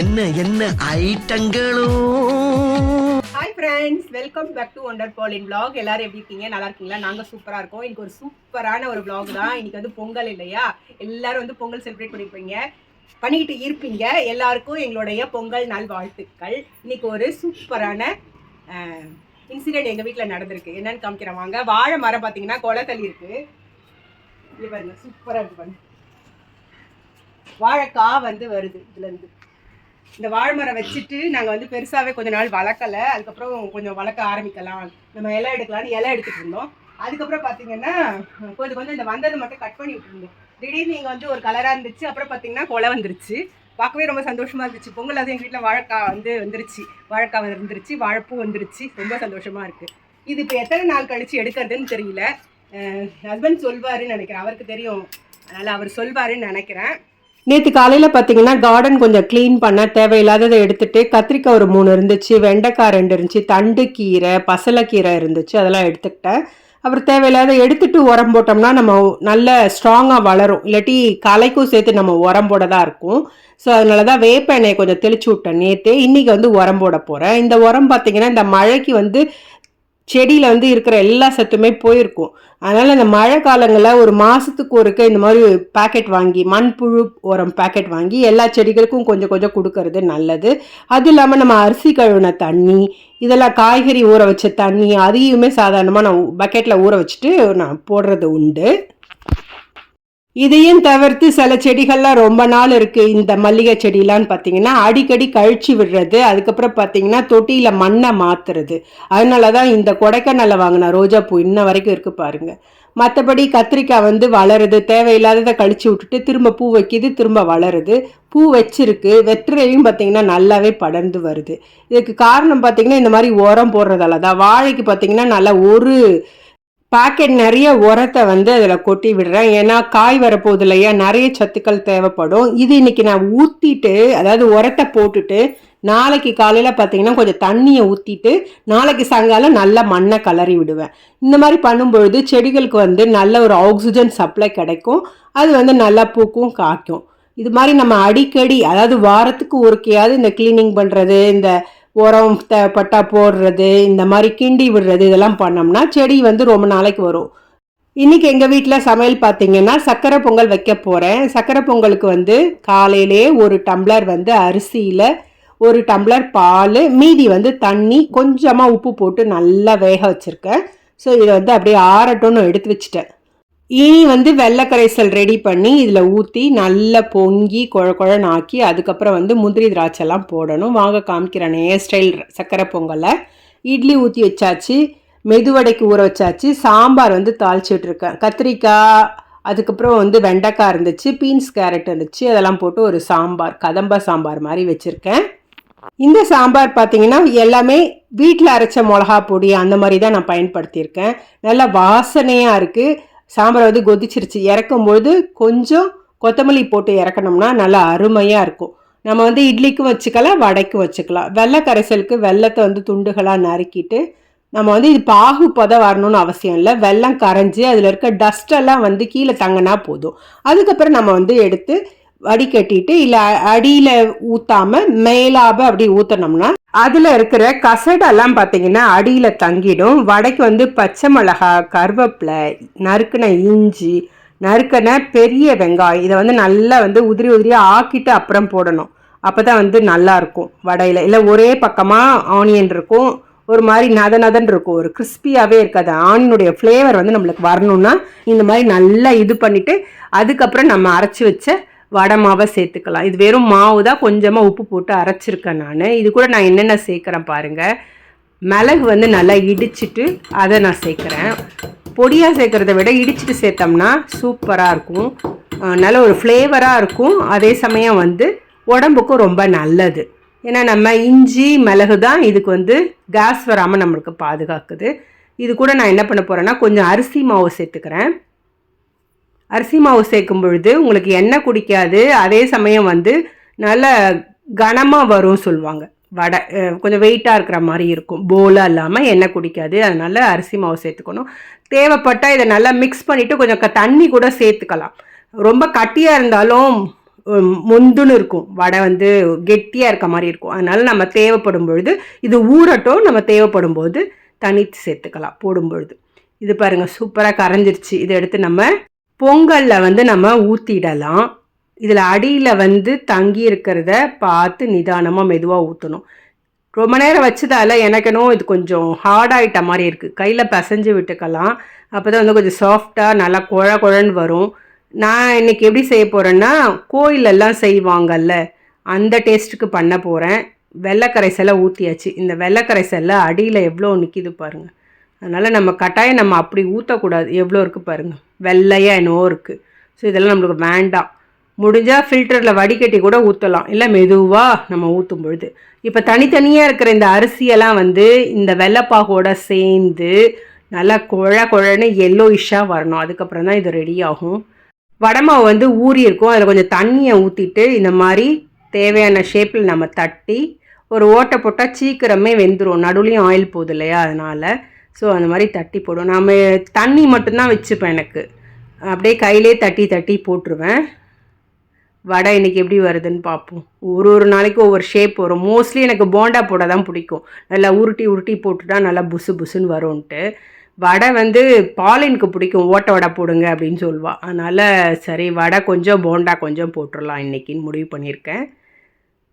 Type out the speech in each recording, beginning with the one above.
என்ன என்ன ஐட்டங்களோ hi friends welcome back to wonder in block எல்லாரும் எப்படி இருக்கீங்க? நல்லா இருக்கீங்களா? நாங்கள் சூப்பராக இருக்கோம். இன்னைக்கு ஒரு சூப்பரான ஒரு பிளாக் தான். இன்னைக்கு வந்து பொங்கல் இல்லையா? எல்லாரும் வந்து பொங்கல் செலிப்ரேட் பண்ணிருப்பீங்க. பண்ணிக்கிட்டு இருப்பீங்க. எல்லாருக்கும் எங்களுடைய பொங்கல் நாள் வாழ்த்துக்கள். இன்னைக்கு ஒரு சூப்பரான இன்சிடென்ட் எங்கள் வீட்டில் நடந்திருக்கு. என்னன்னு காமிக்கிறேன் வாங்க. வாழை மரம் பார்த்தீங்கன்னா கொலைத்தள்ளி இருக்கு. இது பாருங்க சூப்பராக இருக்கு பாருங்க. வாழைக்காய் வந்து வருது இதுலேருந்து. இந்த வாழைமரம் வச்சுட்டு நாங்கள் வந்து பெருசாகவே கொஞ்ச நாள் வளர்க்கல. அதுக்கப்புறம் கொஞ்சம் வளர்க்க ஆரம்பிக்கலாம். நம்ம இலை எடுக்கலாம்னு இலை எடுத்துகிட்டு இருந்தோம். அதுக்கப்புறம் பார்த்தீங்கன்னா கொஞ்சம் கொஞ்சம் இந்த வந்ததை மட்டும் கட் பண்ணி விட்டுருந்தோம். திடீர்னு இங்கே வந்து ஒரு கலராக இருந்துச்சு. அப்புறம் பார்த்தீங்கன்னா கொலை வந்துருச்சு. பார்க்கவே ரொம்ப சந்தோஷமாக இருந்துச்சு. பொங்கல் அது எங்கள் வீட்டில் வாழைக்காய் வந்து வந்துருச்சு. வாழைக்காய் வந்துருந்துருச்சு. வாழைப்பூ வந்துருச்சு. ரொம்ப சந்தோஷமாக இருக்குது இது இப்போ எத்தனை நாள் கழித்து எடுக்கிறதுன்னு தெரியல. ஹஸ்பண்ட் சொல்வாருன்னு நினைக்கிறேன். அவருக்கு தெரியும். அதனால் அவர் சொல்வாருன்னு நினைக்கிறேன். நேற்று காலையில் பார்த்தீங்கன்னா கார்டன் கொஞ்சம் க்ளீன் பண்ண தேவையில்லாததை எடுத்துகிட்டு கத்திரிக்காய் ஒரு மூணு இருந்துச்சு வெண்டைக்காய் ரெண்டு இருந்துச்சு தண்டு கீரை பசலைக்கீரை இருந்துச்சு அதெல்லாம் எடுத்துக்கிட்டேன். அப்புறம் தேவையில்லாத எடுத்துட்டு உரம் போட்டோம்னா நம்ம நல்ல ஸ்ட்ராங்காக வளரும். இல்லாட்டி களைக்கும் சேர்த்து நம்ம உரம் போட தான் இருக்கும். ஸோ அதனால தான் வேப்ப எண்ணெயை கொஞ்சம் தெளிச்சு விட்டேன் நேற்று இன்றைக்கி வந்து உரம் போட போகிறேன் இந்த உரம் பார்த்தீங்கன்னா இந்த மழைக்கு வந்து செடியில் வந்து இருக்கிற எல்லா சத்துமே போயிருக்கும். அதனால் இந்த மழை காலங்களில் ஒரு மாதத்துக்கு ஒருக்க இந்த மாதிரி பேக்கெட் வாங்கி மண்புழு உரம் பேக்கெட் வாங்கி எல்லா செடிகளுக்கும் கொஞ்சம் கொஞ்சம் கொடுக்கறது நல்லது. அதுவும் இல்லாமல் நம்ம அரிசி கழுவின தண்ணி இதெல்லாம் காய்கறி ஊற வச்ச தண்ணி அதையுமே சாதாரணமாக நான் பக்கெட்டில் ஊற வச்சுட்டு நான் போடுறது உண்டு. இதையும் தவிர்த்து சில செடிகள்லாம் ரொம்ப நாள் இருக்குது இந்த மல்லிகை செடியெலாம் பார்த்தீங்கன்னா அடிக்கடி கழிச்சு விடுறது. அதுக்கப்புறம் பார்த்தீங்கன்னா தொட்டியில் மண்ணை மாற்றுறது அதனால தான் இந்த கொடைக்கானலை வாங்கின ரோஜா பூ இன்ன வரைக்கும் இருக்குது பாருங்க. மற்றபடி கத்திரிக்காய் வந்து வளருது. தேவையில்லாததை கழிச்சு விட்டுட்டு திரும்ப பூ வைக்கிது திரும்ப வளருது. பூ வச்சிருக்கு. வெற்றிலையும் பார்த்தீங்கன்னா நல்லாவே படர்ந்து வருது. இதுக்கு காரணம் பார்த்தீங்கன்னா இந்த மாதிரி உரம் போடுறதால தான் வாழைக்கு பார்த்தீங்கன்னா நல்லா ஒரு பாக்கெட் நிறைய உரத்தை வந்து அதில் கொட்டி விடுறேன். ஏன்னா காய் வரப்போகுது இல்லையா நிறைய சத்துக்கள் தேவைப்படும். இது இன்னைக்கு நான் ஊற்றிட்டு அதாவது உரத்தை போட்டுட்டு நாளைக்கு காலையில் பார்த்தீங்கன்னா கொஞ்சம் தண்ணியை ஊற்றிட்டு நாளைக்கு சாயங்காலம் நல்ல மண்ணை கலரி விடுவேன். இந்த மாதிரி பண்ணும்பொழுது செடிகளுக்கு வந்து நல்ல ஒரு ஆக்சிஜன் சப்ளை கிடைக்கும். அது வந்து நல்லா பூக்கும் காய்க்கும். இது மாதிரி நம்ம அடிக்கடி அதாவது வாரத்துக்கு ஒருக்கையாவது இந்த க்ளீனிங் பண்ணுறது இந்த உரம் தேவைப்பட்டா போடுறது இந்த மாதிரி கிண்டி விடுறது இதெல்லாம் பண்ணோம்னா செடி வந்து ரொம்ப நாளைக்கு வரும். இன்னைக்கு எங்கள் வீட்டில் சமையல் பார்த்தீங்கன்னா சக்கரை பொங்கல் வைக்க போகிறேன் சக்கரை பொங்கலுக்கு வந்து காலையிலே ஒரு டம்ளர் வந்து அரிசியில் ஒரு டம்ளர் பால் மீதி வந்து தண்ணி கொஞ்சமாக உப்பு போட்டு நல்லா வேக வச்சுருக்கேன். ஸோ இதை வந்து அப்படியே ஆறட்டும்னு எடுத்து வச்சுட்டேன். இனி வந்து வெள்ளை கரைசல் ரெடி பண்ணி இதில் ஊற்றி நல்லா பொங்கி குழ குழன்னு ஆக்கி அதுக்கப்புறம் வந்து முந்திரி திராட்சைலாம் போடணும். வாங்க காமிக்கிறேன் ஏ ஸ்டைல் சக்கரை பொங்கலை. இட்லி ஊற்றி வச்சாச்சு மெதுவடைக்கு ஊற வச்சாச்சு சாம்பார் வந்து தாளிச்சிட்ருக்கேன் கத்திரிக்காய் அதுக்கப்புறம் வந்து வெண்டைக்காய் இருந்துச்சு பீன்ஸ் கேரட் இருந்துச்சு அதெல்லாம் போட்டு ஒரு சாம்பார் கதம்ப சாம்பார் மாதிரி வச்சுருக்கேன். இந்த சாம்பார் பார்த்தீங்கன்னா எல்லாமே வீட்டில் அரைச்ச மிளகா பொடி அந்த மாதிரி தான் நான் பயன்படுத்தியிருக்கேன். நல்லா வாசனையாக இருக்குது சாம்பார் வந்து கொதிச்சிருச்சு. இறக்கும்பொழுது கொஞ்சம் கொத்தமல்லி போட்டு இறக்கணும்னா நல்லா அருமையாக இருக்கும். நம்ம வந்து இட்லிக்கும் வச்சுக்கலாம் வடைக்கும் வச்சுக்கலாம். வெள்ளை கரைசலுக்கு வெள்ளத்தை வந்து துண்டுகளாக நறுக்கிட்டு நம்ம வந்து இது பாகு பதம் வரணும்னு அவசியம் இல்லை. வெள்ளம் கரைஞ்சி அதில் இருக்க டஸ்டெல்லாம் வந்து கீழே தங்கினா போதும். அதுக்கப்புறம் நம்ம வந்து எடுத்து வடிகட்டிட்டு இல்லை அடியில் ஊற்றாமல் மேலாப அப்படி ஊற்றினோம்னா அதில் இருக்கிற கசடெல்லாம் பார்த்தீங்கன்னா அடியில் தங்கிடும். வடைக்கு வந்து பச்சை மிளகா கருவேப்பிலை நறுக்கின இஞ்சி நறுக்கின பெரிய வெங்காயம் இதை வந்து நல்லா வந்து உதிரி உதிரியாக ஆக்கிட்டு அப்புறம் போடணும். அப்போ தான் வந்து நல்லாயிருக்கும் வடையில். இல்லை ஒரே பக்கமாக ஆனியன் இருக்கும். ஒரு மாதிரி நத நதன் இருக்கும். ஒரு கிறிஸ்பியாகவே இருக்காது. ஆனியனுடைய ஃப்ளேவர் வந்து நம்மளுக்கு வரணும்னா இந்த மாதிரி நல்லா இது பண்ணிவிட்டு அதுக்கப்புறம் நம்ம அரைச்சி வச்ச வடை மாவை சேர்த்துக்கலாம். இது வெறும் மாவு தான் கொஞ்சமாக உப்பு போட்டு அரைச்சிருக்கேன் நான். இது கூட நான் என்னென்ன சேர்க்குறேன் பாருங்கள் மிளகு வந்து நல்லா இடிச்சிட்டு அதை நான் சேர்க்குறேன். பொடியாக சேர்க்குறத விட இடிச்சிட்டு சேர்த்தோம்னா சூப்பராக இருக்கும். நல்ல ஒரு ஃப்ளேவராக இருக்கும். அதே சமயம் வந்து உடம்புக்கும் ரொம்ப நல்லது. ஏன்னா நம்ம இஞ்சி மிளகு தான் இதுக்கு வந்து கேஸ் வராமல் நம்மளுக்கு பாதுகாக்குது. இது கூட நான் என்ன பண்ண போகிறேன்னா கொஞ்சம் அரிசி மாவு சேர்த்துக்கிறேன். அரிசி மாவு சேர்க்கும் பொழுது உங்களுக்கு எண்ணெய் குடிக்காது. அதே சமயம் வந்து நல்ல கனமாக வரும் சொல்லுவாங்க. வடை கொஞ்சம் வெயிட்டாக இருக்கிற மாதிரி இருக்கும். போலாக இல்லாமல் எண்ணெய் குடிக்காது. அதனால் அரிசி மாவு சேர்த்துக்கணும். தேவைப்பட்டால் இதை நல்லா மிக்ஸ் பண்ணிவிட்டு கொஞ்சம் க- தண்ணி கூட சேர்த்துக்கலாம். ரொம்ப கட்டியாக இருந்தாலும் முந்துன்னு இருக்கும். வடை வந்து கெட்டியாக இருக்க மாதிரி இருக்கும். அதனால் நம்ம தேவைப்படும் பொழுது இது ஊறட்டும். நம்ம தேவைப்படும் போது தனித்து சேர்த்துக்கலாம் போடும் பொழுது. இது பாருங்கள் சூப்பராக கரைஞ்சிருச்சு. இதை எடுத்து நம்ம பொங்கலில் வந்து நம்ம ஊற்றிடலாம் இதில் அடியில் வந்து தங்கி இருக்கிறத பார்த்து நிதானமாக மெதுவாக ஊற்றணும் ரொம்ப நேரம் வச்சதால எனக்கு இது கொஞ்சம் ஹார்ட் மாதிரி இருக்குது கையில் பிசைஞ்சு விட்டுக்கலாம். அப்போ தான் வந்து கொஞ்சம் சாஃப்டாக நல்லா குழ குழன்னு வரும். நான் இன்னைக்கு எப்படி செய்ய போகிறேன்னா கோயிலெல்லாம் செய்வாங்கல்ல அந்த டேஸ்ட்டுக்கு பண்ண போகிறேன் வெள்ளைக்கரைசலை ஊற்றியாச்சு இந்த வெள்ளைக்கரைசலில் அடியில் எவ்வளோ நிற்கிது பாருங்கள் அதனால் நம்ம கட்டாயம் நம்ம அப்படி ஊற்றக்கூடாது எவ்வளோ இருக்குது பாருங்கள் வெள்ளையாக என்னவோ இருக்குது ஸோ இதெல்லாம் நம்மளுக்கு வேண்டாம். முடிஞ்சால் ஃபில்டரில் வடிகட்டி கூட ஊற்றலாம் இல்லை மெதுவாக நம்ம ஊற்றும் பொழுது. இப்போ தனித்தனியாக இருக்கிற இந்த அரிசியெல்லாம் வந்து இந்த வெள்ளைப்பாகோட சேர்ந்து நல்லா குழ குழன்னு எல்லோயிஷாக வரணும். அதுக்கப்புறம் தான் இது ரெடி ஆகும். வடமாவு வந்து ஊறி இருக்கும். அதில் கொஞ்சம் தண்ணியை ஊற்றிட்டு இந்த மாதிரி தேவையான ஷேப்பில் நம்ம தட்டி ஒரு ஓட்டை போட்டால் சீக்கிரமே வெந்துடும் நடுவுலையும் ஆயில் போகுது இல்லையா? அதனால் ஸோ அந்த மாதிரி தட்டி போடும் நம்ம தண்ணி மட்டும்தான் வச்சுப்பேன் எனக்கு. அப்படியே கையிலே தட்டி தட்டி போட்டுருவேன். வடை இன்றைக்கி எப்படி வருதுன்னு பார்ப்போம். ஒரு ஒரு நாளைக்கு ஒவ்வொரு ஷேப் வரும். மோஸ்ட்லி எனக்கு போண்டா போட தான் பிடிக்கும். நல்லா உருட்டி உருட்டி போட்டுட்டா நல்லா புசு புசுன்னு வரும்ன்ட்டு. வடை வந்து பாலினுக்கு பிடிக்கும். ஓட்ட வடை போடுங்க அப்படின்னு சொல்லுவாள் அதனால் சரி வடை கொஞ்சம் போண்டா கொஞ்சம் போட்டுடலாம் இன்னைக்குன்னு முடிவு பண்ணியிருக்கேன்.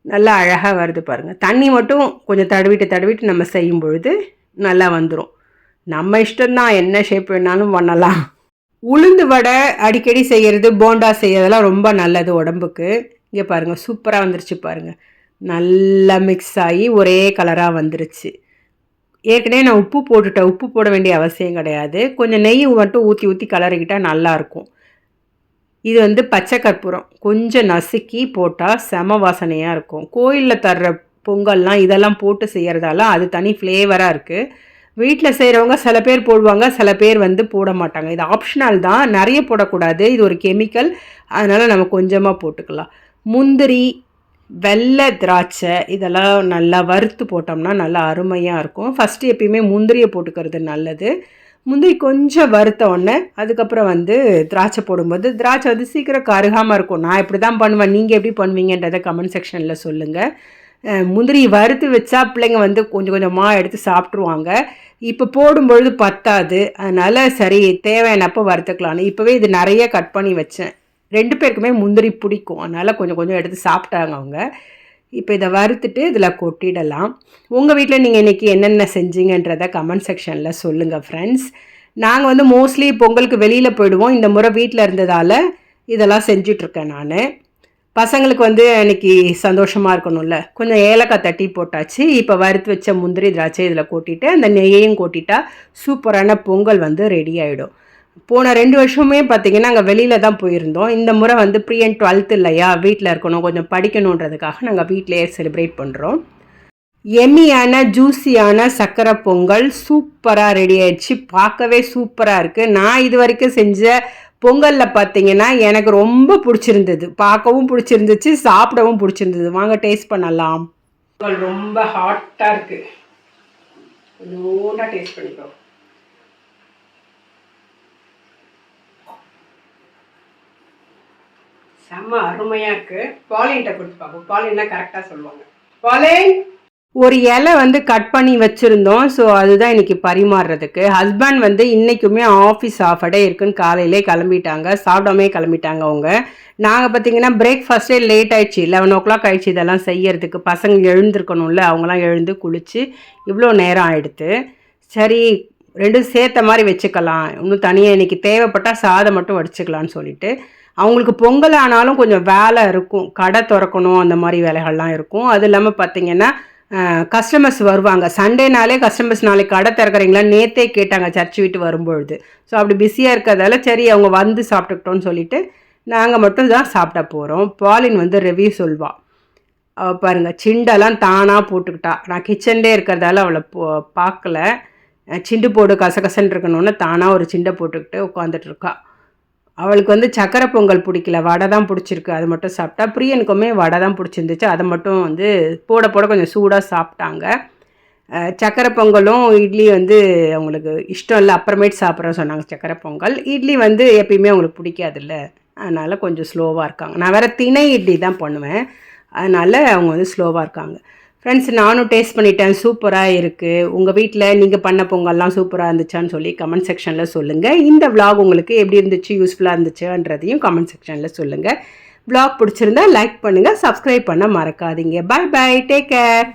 நல்லா அழகாக வருது பாருங்கள் தண்ணி மட்டும் கொஞ்சம் தடவிட்டு தடவிட்டு நம்ம செய்யும் பொழுது நல்லா வந்துடும் நம்ம இஷ்டம்தான் என்ன ஷேப் வேணாலும் பண்ணலாம். உளுந்து வடை அடிக்கடி செய்கிறது போண்டா செய்யறதெல்லாம் ரொம்ப நல்லது உடம்புக்கு. இங்கே பாருங்கள் சூப்பராக வந்துருச்சு பாருங்கள் நல்லா மிக்ஸ் ஆகி ஒரே கலராக வந்துருச்சு. ஏற்கனவே நான் உப்பு போட்டுட்டேன். உப்பு போட வேண்டிய அவசியம் கிடையாது. கொஞ்சம் நெய் மட்டும் ஊற்றி ஊற்றி கலரிக்கிட்டால் நல்லாயிருக்கும் இது வந்து பச்சை கற்பூரம். கொஞ்சம் நசுக்கி போட்டால் செம வாசனையாக இருக்கும். கோயிலில் தர்ற பொங்கல்லாம் இதெல்லாம் போட்டு செய்கிறதால அது தனி ஃப்ளேவராக இருக்குது வீட்டில் செய்கிறவங்க சில பேர் போடுவாங்க சில பேர் வந்து போட மாட்டாங்க. இது ஆப்ஷனல் தான். நிறைய போடக்கூடாது. இது ஒரு கெமிக்கல் அதனால் நம்ம கொஞ்சமாக போட்டுக்கலாம். முந்திரி வெள்ளை திராட்சை இதெல்லாம் நல்லா வறுத்து போட்டோம்னா நல்லா அருமையாக இருக்கும். ஃபஸ்ட்டு எப்பயுமே முந்திரியை போட்டுக்கிறது நல்லது. முந்திரி கொஞ்சம் வறுத்த உடனே அதுக்கப்புறம் வந்து திராட்சை போடும்போது திராட்சை வந்து சீக்கிரம் கருகாமல் இருக்கும். நான் இப்படி தான் பண்ணுவேன். நீங்கள் எப்படி பண்ணுவீங்கன்றதை கமெண்ட் செக்ஷனில் சொல்லுங்கள் முந்திரி வறுத்து வச்சா பிள்ளைங்க வந்து கொஞ்சம் கொஞ்சமாக எடுத்து சாப்பிட்ருவாங்க இப்போ போடும்பொழுது பத்தாது. அதனால் சரி தேவையானப்போ வறுத்துக்கலான்னு இப்போவே இது நிறைய கட் பண்ணி வச்சேன். ரெண்டு பேருக்குமே முந்திரி பிடிக்கும். அதனால் கொஞ்சம் கொஞ்சம் எடுத்து சாப்பிட்டாங்க அவங்க. இப்போ இதை வறுத்துட்டு இதில் கொட்டிடலாம். உங்கள் வீட்டில் நீங்கள் இன்றைக்கி என்னென்ன செஞ்சீங்கன்றதை கமெண்ட் செக்ஷனில் சொல்லுங்கள் ஃப்ரெண்ட்ஸ் நாங்கள் வந்து மோஸ்ட்லி பொங்கலுக்கு வெளியில் போயிடுவோம். இந்த முறை வீட்டில் இருந்ததால் இதெல்லாம் செஞ்சிட்ருக்கேன் நான். பசங்களுக்கு வந்து இன்னைக்கு சந்தோஷமாக இருக்கணும்ல. கொஞ்சம் ஏலக்காய் தட்டி போட்டாச்சு. இப்போ வறுத்து வச்ச முந்திரி திராட்சை இதில் கொட்டிட்டு அந்த நெய்யையும் கொட்டிட்டா சூப்பரான பொங்கல் வந்து ரெடி ஆகிடும் போன ரெண்டு வருஷமே பார்த்தீங்கன்னா நாங்கள் வெளியில் தான் போயிருந்தோம். இந்த முறை வந்து ப்ரீ அண்ட் டுவெல்த் இல்லையா? வீட்டில் இருக்கணும் கொஞ்சம் படிக்கணுன்றதுக்காக நாங்கள் வீட்டிலேயே செலிப்ரேட் பண்ணுறோம் எம்மியான ஜூஸியான சக்கரை பொங்கல் சூப்பராக ரெடி ஆயிடுச்சு. பார்க்கவே சூப்பராக இருக்குது நான் இது வரைக்கும் செஞ்ச பொங்கலில் பார்த்தீங்கன்னா எனக்கு ரொம்ப பிடிச்சிருந்தது. பார்க்கவும் பிடிச்சிருந்துச்சு சாப்பிடவும் பிடிச்சிருந்தது. வாங்க டேஸ்ட் பண்ணலாம். பொங்கல் ரொம்ப ஹாட்டாக இருக்குது கொஞ்சோண்டா டேஸ்ட் பண்ணிக்கோ செம்ம அருமையாக இருக்குது பாலின்கிட்ட கொடுத்து பார்ப்போம். பாலின்னா கரெக்டாக சொல்லுவாங்க. பாலின் ஒரு இலை வந்து கட் பண்ணி வச்சுருந்தோம். ஸோ அதுதான் இன்னைக்கு பரிமாறுறதுக்கு. ஹஸ்பண்ட் வந்து இன்றைக்குமே ஆஃபீஸ் ஆஃப் டே இருக்குன்னு காலையிலே கிளம்பிட்டாங்க. சாப்பிடாமே கிளம்பிட்டாங்க அவங்க. நாங்கள் பார்த்தீங்கன்னா பிரேக்ஃபாஸ்ட்டே லேட் ஆயிடுச்சு. லெவன் ஓ கிளாக் ஆயிடுச்சு இதெல்லாம் செய்யறதுக்கு. பசங்க எழுந்திருக்கணும்ல அவங்களாம் எழுந்து குளித்து இவ்வளோ நேரம் ஆயிடுத்து. சரி ரெண்டும் சேர்த்த மாதிரி வச்சுக்கலாம். இன்னும் தனியாக இன்றைக்கி தேவைப்பட்டால் சாதம் மட்டும் வடிச்சுக்கலான்னு சொல்லிட்டு. அவங்களுக்கு பொங்கல் ஆனாலும் கொஞ்சம் வேலை இருக்கும். கடை திறக்கணும் அந்த மாதிரி வேலைகள்லாம் இருக்கும். அது இல்லாமல் பார்த்தீங்கன்னா கஸ்டமர்ஸ் வருவாங்க. சண்டேனாலே கஸ்டமர்ஸ் நாளைக்கு கடை திறக்கிறீங்களா? நேத்தே கேட்டாங்க சர்ச் விட்டு வரும்பொழுது. ஸோ அப்படி பிஸியாக இருக்கிறதால சரி அவங்க வந்து சாப்பிட்டுக்கிட்டோன்னு சொல்லிட்டு நாங்கள் மட்டும் தான் சாப்பிட போகிறோம் பாலின் வந்து ரிவ்யூ சொல்வாள் பாருங்கள் சிண்டெல்லாம் தானாக போட்டுக்கிட்டா. நான் கிச்சன்லே இருக்கிறதால அவளை போ பார்க்கல. சிண்டு போடு கசகசன்னு இருக்கணும்னு தானாக ஒரு சிண்டை போட்டுக்கிட்டு உட்காந்துட்டு அவளுக்கு வந்து சக்கரை பொங்கல் பிடிக்கல. வடை தான் பிடிச்சிருக்கு. அது மட்டும் சாப்பிட்டா பிரியனுக்குமே வடை தான் பிடிச்சிருந்துச்சு. அதை மட்டும் வந்து போட போட கொஞ்சம் சூடாக சாப்பிட்டாங்க. சக்கரை பொங்கலும் இட்லி வந்து அவங்களுக்கு இஷ்டம் இல்லை. அப்புறமேட்டு சாப்பிட்ற சொன்னாங்க சக்கரை பொங்கல். இட்லி வந்து எப்பயுமே அவங்களுக்கு பிடிக்காதுல்ல. அதனால் கொஞ்சம் ஸ்லோவாக இருக்காங்க. நான் வேறு திணை இட்லி தான் பண்ணுவேன். அதனால் அவங்க வந்து ஸ்லோவாக இருக்காங்க. ஃப்ரெண்ட்ஸ் நானும் டேஸ்ட் பண்ணிட்டேன். சூப்பராக இருக்குது உங்கள் வீட்டில் நீங்கள் பண்ண பொங்கல்லாம் சூப்பராக இருந்துச்சான்னு சொல்லி கமெண்ட் செக்ஷனில் சொல்லுங்கள் இந்த விளாக் உங்களுக்கு எப்படி இருந்துச்சு யூஸ்ஃபுல்லாக இருந்துச்சுன்றதையும் கமெண்ட் செக்ஷனில் சொல்லுங்கள் விளாக் பிடிச்சிருந்தா லைக் பண்ணுங்கள் சப்ஸ்கிரைப் பண்ண மறக்காதீங்க. By bye take care